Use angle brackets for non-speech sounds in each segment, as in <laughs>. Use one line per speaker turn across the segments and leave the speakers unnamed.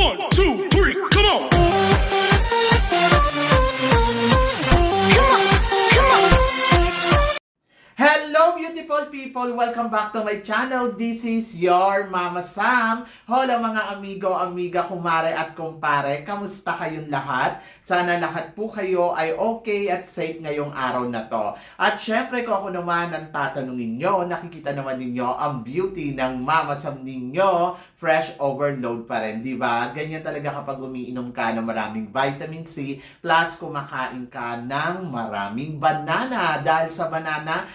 One, two,
beautiful people! Welcome back to my channel. This is your Mama Sam. Hola mga amigo, amiga, kumare at kumpare. Kamusta kayong lahat? Sana lahat po kayo ay okay at safe ngayong araw na to. At syempre kung ako naman ang tatanungin nyo, nakikita naman ninyo ang beauty ng Mama Sam ninyo. Fresh overload pa rin, di ba? Ganyan talaga kapag umiinom ka ng maraming vitamin C plus kumakain ka ng maraming banana. Dahil sa banana,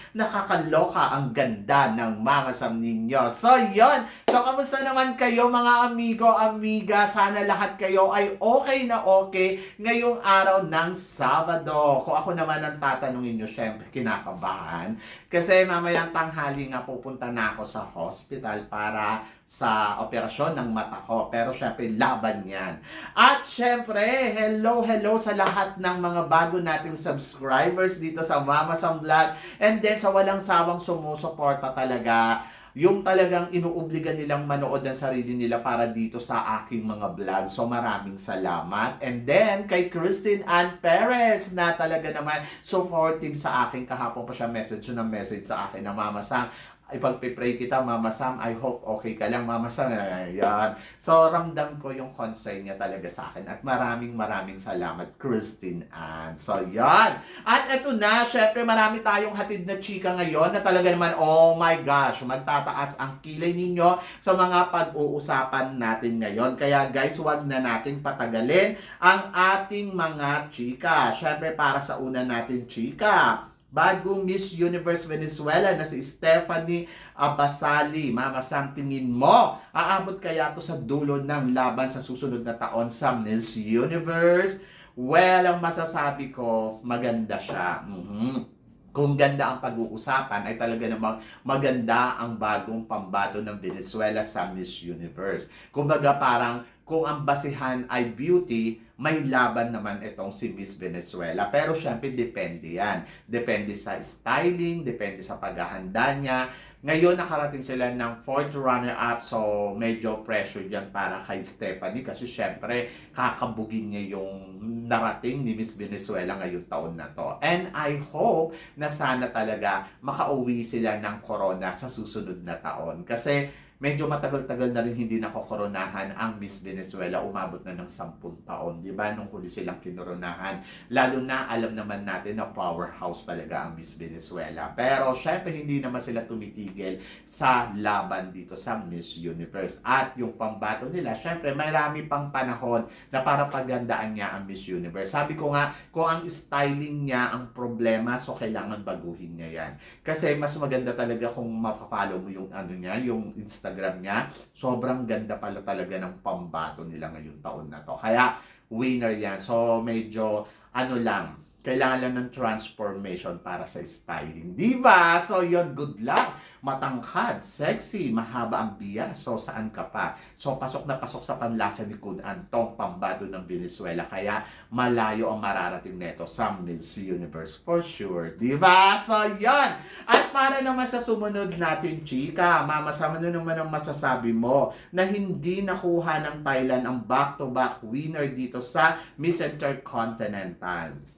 nakakaloka ang ganda ng mga sam ninyo. So, yon. So, kamusta naman kayo mga amigo, amiga? Sana lahat kayo ay okay na okay ngayong araw ng Sabado. Kung ako naman ang tatanungin nyo, syempre, kinakabahan. Kasi mamayang tanghali nga pupunta na ako sa hospital para sa operasyon ng mata ko. Pero syempre, laban yan. At syempre, hello, hello sa lahat ng mga bago nating subscribers dito sa Mama Sam Vlog. And then sa walang sawang sumusuporta talaga yung talagang inuobliga nilang manood ng sarili nila para dito sa aking mga vlog. So maraming salamat. And then kay Christine Ann Perez na talaga naman supportive sa akin. Kahapon pa siya message ng message sa akin na Mama Sam, ipagpipray kita, Mama Sam. I hope okay ka lang, Mama Sam. Ayan. So, ramdam ko yung concern niya talaga sa akin. At maraming maraming salamat, Christine Ann. So, yan. At eto na, syempre marami tayong hatid na chika ngayon na talaga naman, oh my gosh, magtataas ang kilay ninyo sa mga pag-uusapan natin ngayon. Kaya guys, wag na natin patagalin ang ating mga chika. Syempre, para sa una natin chika bagong Miss Universe Venezuela na si Stephanie Abasali. Mama Sam, tingin mo, aabot kaya to sa dulo ng laban sa susunod na taon sa Miss Universe? Well, ang masasabi ko, maganda siya. Mhm kung ganda ang pag-uusapan ay talaga namang maganda ang bagong pambato ng Venezuela sa Miss Universe. Kumbaga parang kung ang basihan ay beauty, may laban naman itong si Miss Venezuela. Pero syempre depende yan. Depende sa styling, depende sa paghahanda niya. Ngayon nakarating sila ng fourth runner-up so medyo pressure dyan para kay Stephanie kasi syempre kakabugin niya yung narating ni Miss Venezuela ngayong taon na to. And I hope na sana talaga makauwi sila ng corona sa susunod na taon. Kasi medyo matagal-tagal na rin hindi nakokoronahan ang Miss Venezuela. Umabot na ng 10 taon, di ba? Nung huli silang kinoronahan. Lalo na alam naman natin na powerhouse talaga ang Miss Venezuela. Pero syempre hindi naman sila tumitigil sa laban dito sa Miss Universe. At yung pambato nila, syempre marami pang panahon na para pagandaan niya ang Miss Universe. Sabi ko nga, kung ang styling niya ang problema, so kailangan baguhin niya yan. Kasi mas maganda talaga kung mapapollow mo yung ano niya, yung Instagram niya. Sobrang ganda pala talaga ng pambato nila ngayong taon na to. Kaya winner yan. So medyo ano lang, kailangan lang ng transformation para sa styling. Di ba? So yon good luck. Matangkad, sexy, mahaba ang biya. So saan ka pa? So pasok na pasok sa panlasa ni Kun Antong pambato ng Venezuela. Kaya malayo ang mararating neto sa Miss Universe for sure. Di ba? So yon. At para naman sa sumunod natin, chika, mama, sa ano naman ang masasabi mo na hindi nakuha ng Thailand ang back-to-back winner dito sa Miss Intercontinental?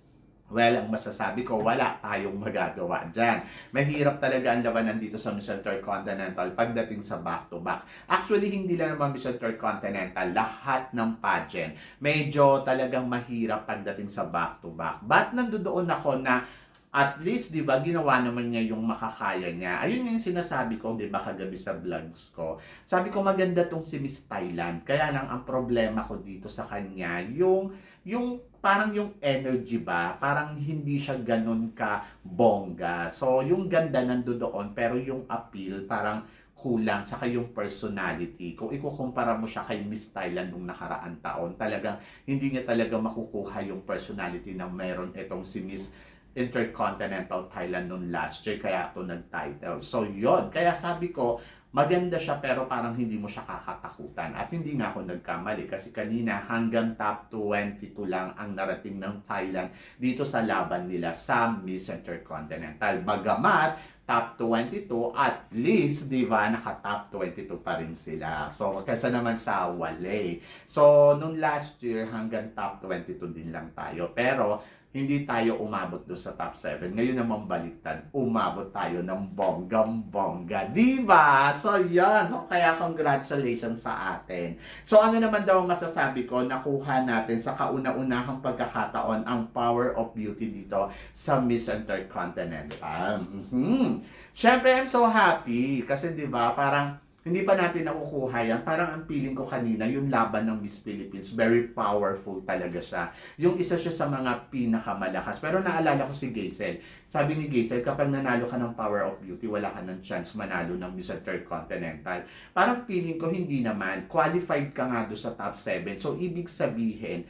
Well, ang masasabi ko, wala tayong magagawa dyan. Mahirap talaga ang labanan dito sa Miss Intercontinental pagdating sa back-to-back. Actually, hindi lang naman Miss Intercontinental, lahat ng pageant. Medyo talagang mahirap pagdating sa back-to-back. But nandoon ako na at least, di ba, ginawa naman niya yung makakaya niya. Ayun yung sinasabi ko, di ba, kagabi sa vlogs ko. Sabi ko, maganda tong si Miss Thailand. Kaya lang, ang problema ko dito sa kanya, yung, yung parang yung energy ba, parang hindi siya ganun ka bongga. So, yung ganda nandoon, pero yung appeal, parang kulang sa yung personality. Kung ikukumpara mo siya kay Miss Thailand nung nakaraan taon, talagang hindi niya talaga makukuha yung personality na meron itong si Miss Intercontinental Thailand noon last year kaya ako nag-title. So yon kaya sabi ko maganda siya pero parang hindi mo siya kakatakutan. At hindi nga ako nagkamali kasi kanina hanggang top 22 lang ang narating ng Thailand dito sa laban nila sa Miss Intercontinental. Bagamat top 22 at least, di ba, naka-top 22 pa rin sila. So, kaysa naman sa wale. So, nung last year, hanggang top 22 din lang tayo. Pero, hindi tayo umabot doon sa top 7. Ngayon naman baliktad, umabot tayo ng bonggang-bongga. Di ba? So, yan. So, kaya congratulations sa atin. So, ano naman daw ang masasabi ko, nakuha natin sa kauna-unahang pagkakataon ang power of beauty dito sa Miss Intercontinental. Mhm. Siyempre, I'm so happy kasi 'di ba, parang hindi pa natin nakukuha yan. Parang ang feeling ko kanina, yung laban ng Miss Philippines, very powerful talaga siya. Yung isa siya sa mga pinakamalakas. Pero naalala ko si Gaisel. Sabi ni Gaisel, kapag nanalo ka ng Power of Beauty, wala ka ng chance manalo ng Miss Intercontinental. Parang feeling ko hindi naman. Qualified ka nga doon sa top 7. So, ibig sabihin,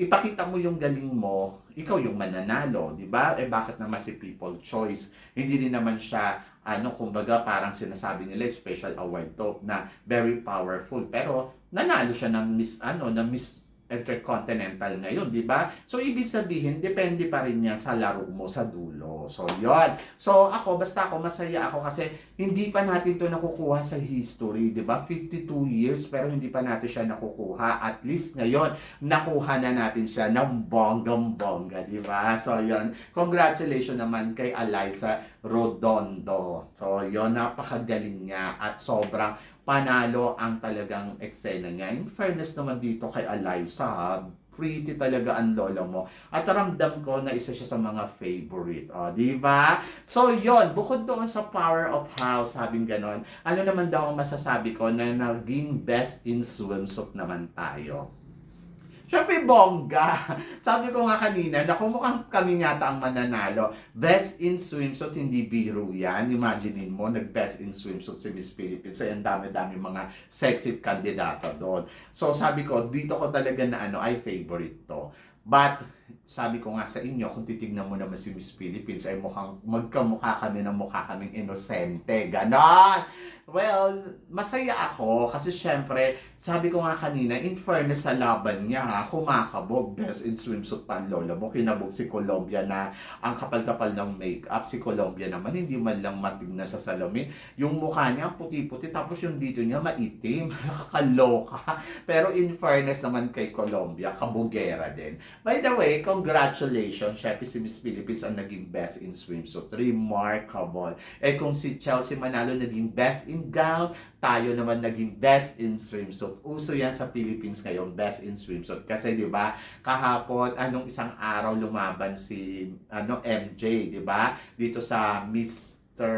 ipakita mo yung galing mo, ikaw yung mananalo, di ba? Eh bakit naman si people choice? Hindi rin naman siya, ano, kumbaga parang sinasabi nila special award to na very powerful. Pero nanalo siya ng Miss, ano, ng Miss Intercontinental ngayon, di ba? So, ibig sabihin, depende pa rin yan sa laro mo sa dulo. So, yon So, ako, basta ako, masaya ako kasi hindi pa natin to nakukuha sa history, di ba? 52 years, pero hindi pa natin siya nakukuha. At least ngayon, nakuha na natin siya ng bonggang-bongga, di ba? So, yon Congratulations naman kay Eliza Rodondo. So, yon napakagaling niya at sobrang panalo ang talagang eksena niya. In fairness naman dito kay Eliza, ha, pretty talaga ang lolo mo. At ramdam ko na isa siya sa mga favorite. O, di ba? So, yon bukod doon sa Power of House, sabing ganon, ano naman daw ang masasabi ko na naging best in swimsuit naman tayo? Siyempre, bongga. <laughs> Sabi ko nga kanina, na mukhang kami yata ang mananalo. Best in swimsuit, hindi biro yan. Imaginein mo, nag-best in swimsuit si Miss Philippines. Ay, ang dami-dami mga sexy kandidato doon. So, sabi ko, dito ko talaga na ano, ay favorite to. But, sabi ko nga sa inyo, kung titignan mo naman si Miss Philippines, ay mukhang magkamukha kami ng mukha kaming inosente. Ganon! Well, masaya ako kasi syempre, sabi ko nga kanina, in fairness sa laban niya ha, kumakabog, best in swimsuit pa ang lola mo, kinabog si Colombia na ang kapal-kapal ng makeup, si Colombia naman, hindi man lang matignan sa salamin, yung mukha niya puti-puti, tapos yung dito niya maitim, <laughs> nakakaloka, pero in fairness naman kay Colombia, kabugera din. By the way, congratulations, syempre si Miss Philippines ang naging best in swimsuit, remarkable. Eh kung si Chelsea Manalo naging best in gown, tayo naman naging best in swimsuit. Uso yan sa Philippines ngayon, best in swimsuit. Kasi 'di ba, kahapon anong isang araw lumaban si ano MJ, 'di ba? Dito sa Mr.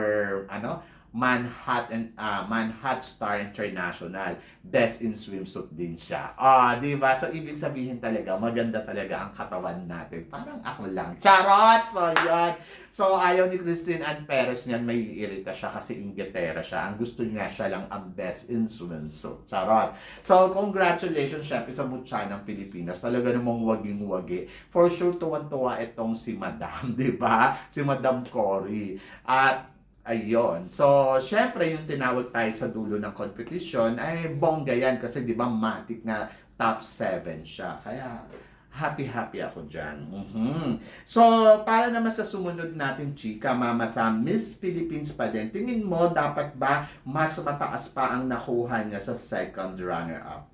ano Manhattan uh, Manhattan Star International best in swimsuit din siya. Ah, 'di ba? So ibig sabihin talaga maganda talaga ang katawan natin. Parang ako lang. Charot! So 'yan. So ayaw ni Christine Ann Perez niyan may irita siya kasi Inglaterra siya. Ang gusto niya siya lang ang best in swimsuit. Charot. So congratulations syempre sa mutya ng Pilipinas. Talaga namang waging-wagi. For sure tuwan-tuwa itong si Madam, <laughs> 'di ba? Si Madam Cory. At Ayun. So, syempre, yung tinawag tayo sa dulo ng competition ay bongga yan kasi di ba matik na top 7 siya. Kaya, happy-happy ako dyan. Mhm. So, para naman sa sumunod natin, chika, mama, sa Miss Philippines pa din, tingin mo, dapat ba mas mataas pa ang nakuha niya sa second runner-up?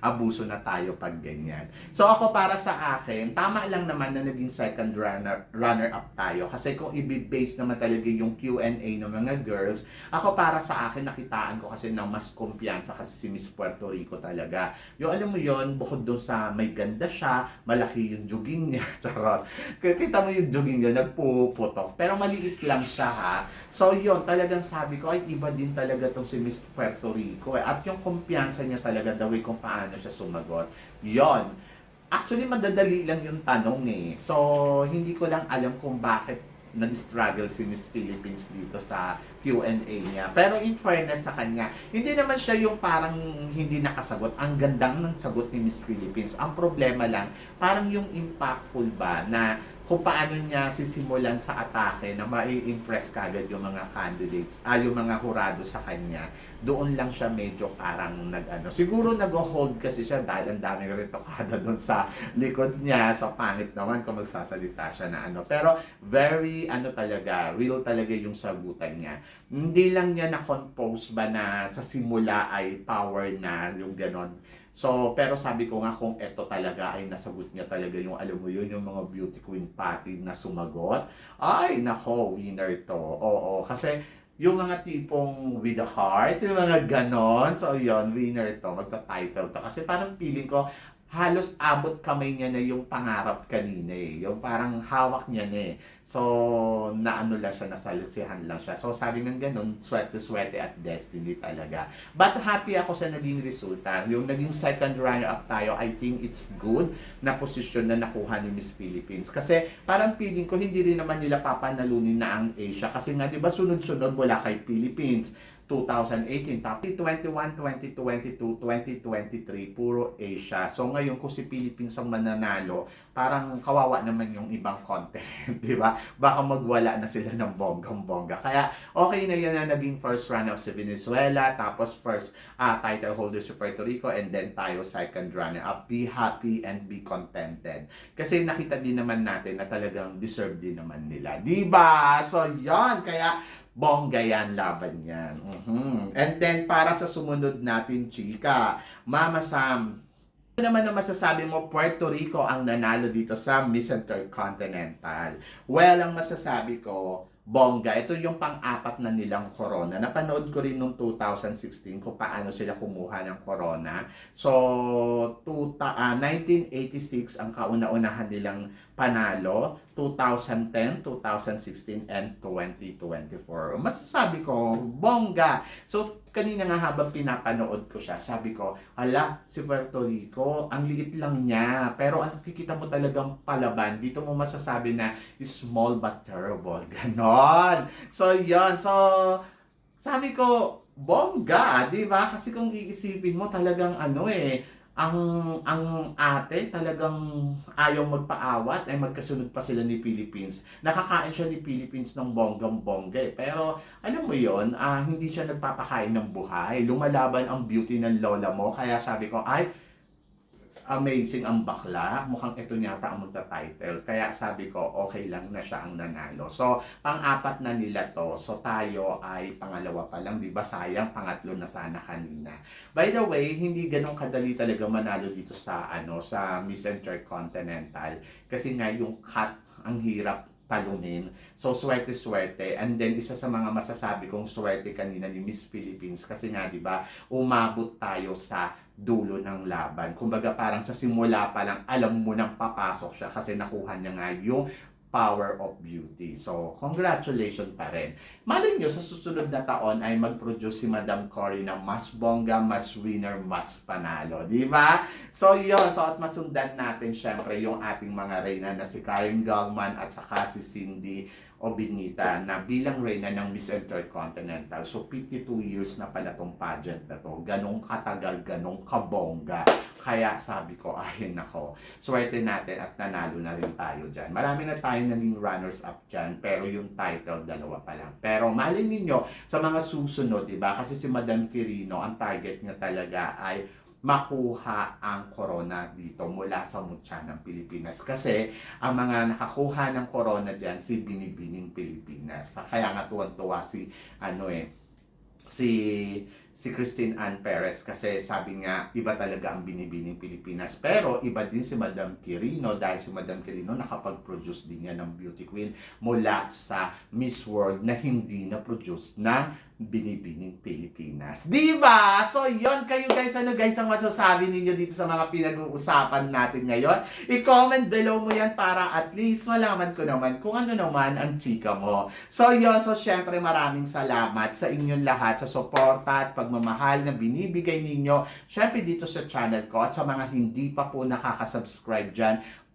Abuso na tayo pag ganyan. So ako para sa akin, tama lang naman na naging second runner runner up tayo kasi kung i-base naman talaga yung Q&A ng mga girls, ako para sa akin nakitaan ko kasi ng mas kumpiyansa kasi si Miss Puerto Rico talaga. Yung alam mo yon bukod doon sa may ganda siya, malaki yung jogging niya, <laughs> charot. Kita mo yung jogging niya, nagpuputok. Pero maliit lang siya ha. So yon talagang sabi ko ay iba din talaga tong si Miss Puerto Rico. Eh. At yung kumpiyansa niya talaga, the way kung paano siya sumagot. Yon. Actually, madadali lang yung tanong eh. So, hindi ko lang alam kung bakit nag-struggle si Miss Philippines dito sa Q&A niya. Pero in fairness sa kanya, hindi naman siya yung parang hindi nakasagot. Ang gandang ng sagot ni Miss Philippines. Ang problema lang, parang yung impactful ba na kung paano niya sisimulan sa atake na mai-impress kagad yung mga candidates, ah, yung mga hurado sa kanya. Doon lang siya medyo parang nag-ano. Siguro nag-hold kasi siya dahil ang daming retokada doon sa likod niya. Sa pangit naman kung magsasalita siya na ano. Pero very ano talaga, real talaga yung sagutan niya. Hindi lang niya na-compose ba na sa simula ay power na yung ganon. So, pero sabi ko nga kung ito talaga ay nasagot niya talaga yung alam mo yun, yung mga beauty queen pati na sumagot, ay nako, winner to. Oo, kasi yung mga tipong with the heart, yung mga ganon. So, yun, winner to. Magta-title to. Kasi parang feeling ko, halos abot kamay niya na yung pangarap kanina eh. Yung parang hawak niya na eh. So, naano lang siya, nasalisihan lang siya. So, sabi ng ganun, swerte-swerte at destiny talaga. But happy ako sa naging resulta. Yung naging second runner-up tayo, I think it's good na posisyon na nakuha ni Miss Philippines. Kasi parang feeling ko, hindi rin naman nila papanalunin na ang Asia. Kasi nga, di ba, sunod-sunod mula kay Philippines. 2018, tapos 21, 2022, 2023, puro Asia. So ngayon kung si Philippines ang mananalo, parang kawawa naman yung ibang <laughs> content, di ba? Baka magwala na sila ng bonggang-bongga. Kaya okay na yan na naging first runner si Venezuela, tapos first ah, title holder si Puerto Rico, and then tayo second runner up. Be happy and be contented. Kasi nakita din naman natin na talagang deserve din naman nila. Di ba? So yon kaya bongga yan, laban yan. Mhm. And then, para sa sumunod natin, chika, Mama Sam, ano naman ang masasabi mo, Puerto Rico ang nanalo dito sa Miss Intercontinental? Well, ang masasabi ko, bongga. Ito yung pang-apat na nilang corona. Napanood ko rin noong 2016 kung paano sila kumuha ng corona. So, tuta, ah, 1986 ang kauna-unahan nilang panalo. 2010, 2016, and 2024. Masasabi ko, bongga. So, kanina nga habang pinapanood ko siya, sabi ko, ala, si Puerto Rico, ang liit lang niya. Pero ang kikita mo talagang palaban, dito mo masasabi na small but terrible. <laughs> Ganon. So, yon So, sabi ko, bongga, di ba? Kasi kung iisipin mo talagang ano eh, ang ang ate talagang ayaw magpaawat ay magkasunod pa sila ni Philippines. Nakakain siya ni Philippines ng bonggang bongga eh. Pero alam mo yon ah, hindi siya nagpapakain ng buhay. Lumalaban ang beauty ng lola mo. Kaya sabi ko, ay, amazing ang bakla. Mukhang ito yata ang magta-title. Kaya sabi ko, okay lang na siya ang nanalo. So, pang-apat na nila to. So, tayo ay pangalawa pa lang. Di ba? Sayang, pangatlo na sana kanina. By the way, hindi ganun kadali talaga manalo dito sa ano sa Miss Intercontinental. Kasi nga yung cut, ang hirap talunin. So, swerte-swerte. And then, isa sa mga masasabi kong swerte kanina ni Miss Philippines kasi nga, di ba, umabot tayo sa dulo ng laban. Kumbaga, parang sa simula pa lang, alam mo nang papasok siya kasi nakuha niya nga yung power of beauty. So, congratulations pa rin. Malay nyo, sa susunod na taon ay mag-produce si Madam Cory ng mas bongga, mas winner, mas panalo. Di ba? So, yun. So, at masundan natin syempre yung ating mga reyna na si Karen Gallman at saka si Cindy Obinita na bilang reyna ng Miss Intercontinental. So, 52 years na pala tong pageant na to. Ganong katagal, ganong kabongga. Kaya sabi ko, <laughs> ay nako, swerte natin at nanalo na rin tayo dyan. Marami na tayo naging runners-up dyan, pero yung title, dalawa pa lang. Pero malin ninyo, sa mga susunod, di ba? Kasi si Madam Quirino, ang target niya talaga ay makuha ang corona dito mula sa mutya ng Pilipinas. Kasi ang mga nakakuha ng corona dyan, si Binibining Pilipinas. Kaya nga tuwan-tuwa si, ano eh, si si Christine Ann Perez kasi sabi nga iba talaga ang binibining Pilipinas. Pero iba din si Madam Quirino dahil si Madam Quirino nakapag-produce din niya ng beauty queen mula sa Miss World na hindi na-produce ng binibining Pilipinas. Di ba? So, yon kayo guys. Ano guys ang masasabi ninyo dito sa mga pinag-uusapan natin ngayon? I-comment below mo yan para at least malaman ko naman kung ano naman ang chika mo. So, yon So, syempre maraming salamat sa inyong lahat sa suporta at pagmamahal na binibigay ninyo. Syempre dito sa channel ko at sa mga hindi pa po nakaka-subscribe dyan,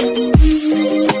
Thank you.